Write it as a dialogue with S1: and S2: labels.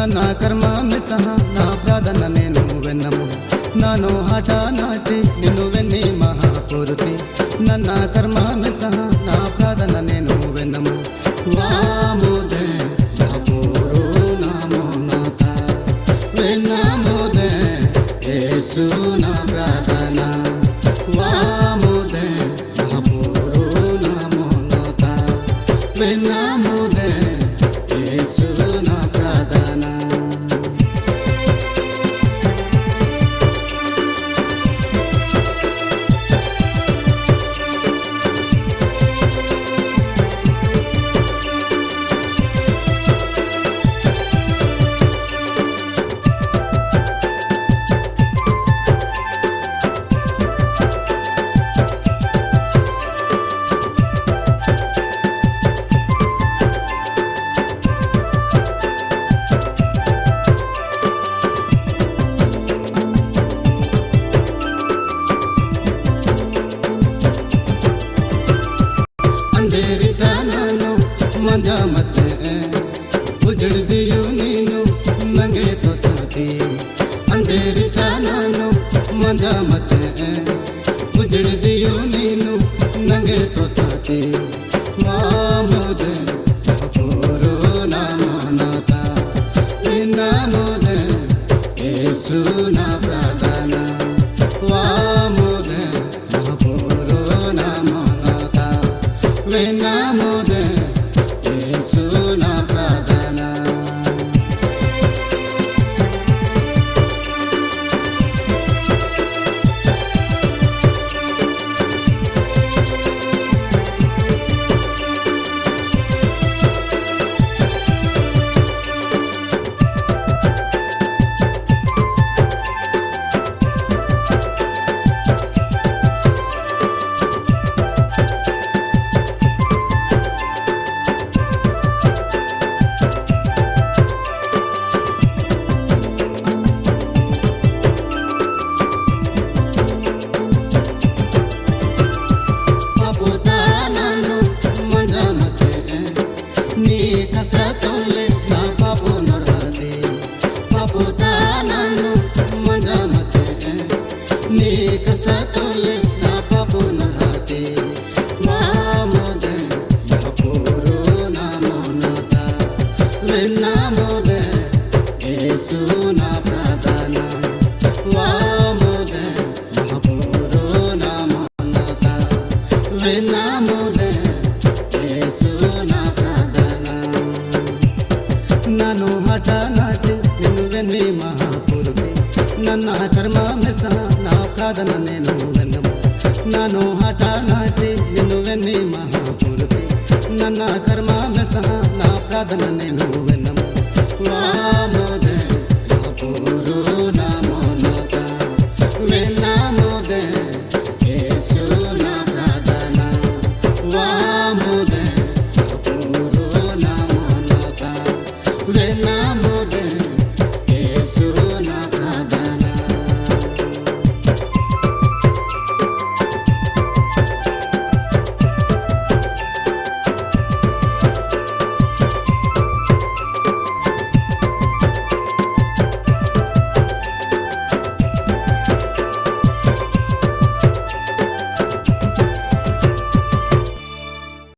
S1: ನನ್ನ ಕರ್ಮ ಮಿಸಹ ನಾ ಪ್ರಾಧನನೇನು ವೆನ್ನಮು ನಾನು ಹಠ ನಾಟಿ ನಿನ್ನು ವೆನ್ನಿ ಮಹಾಪೂರ್ತಿ ನನ್ನ ಕರ್ಮ ಮಿಸಹ ನಾ ಪ್ರಾಧನನೇನು ವೆನ್ನಮು ವಾಮೋದೆ ಪೂರು ನಮೋ ನಾಥ ವೆನ್ನಮೋದೆ ಯೇಸು ನ ಪ್ರಾರ್ಥನಾ ವಾಮೋದೆ ಪೂರು ನಮೋ ನಾಥ ವೆನ್ನಮೋದೆ ಮಂಜ ಮಚ್ಚೆ ಉಜಡ್ದಿಯು ನೀನು ನಂಗೆ ತೋಸ್ತತಿ ಅಂಧೇರಿತ ನಾನು ಮಂಜ ಮಚ್ಚೆ ಉಜಡ್ದಿಯು ನೀನು ನಂಗೆ ತೋಸ್ತತಿ ಮಾಮುದೆ ಪೂರು ನಮೋನತ ನಮೋದೆ ಯೇಸು ನಾ ಪ್ರಾರ್ಥನ నన్ను హఠ నాటి నిన్ను వెన్ని మహాపురుడి నన్న కర్మ మెస నా కాదన నేను వెన్నము నన్ను హఠ నాటి నిన్ను వెన్ని మహాపురుడి నన్న కర్మ మెస నా కాదన నేను వెన్నము వామోద పూరు నామ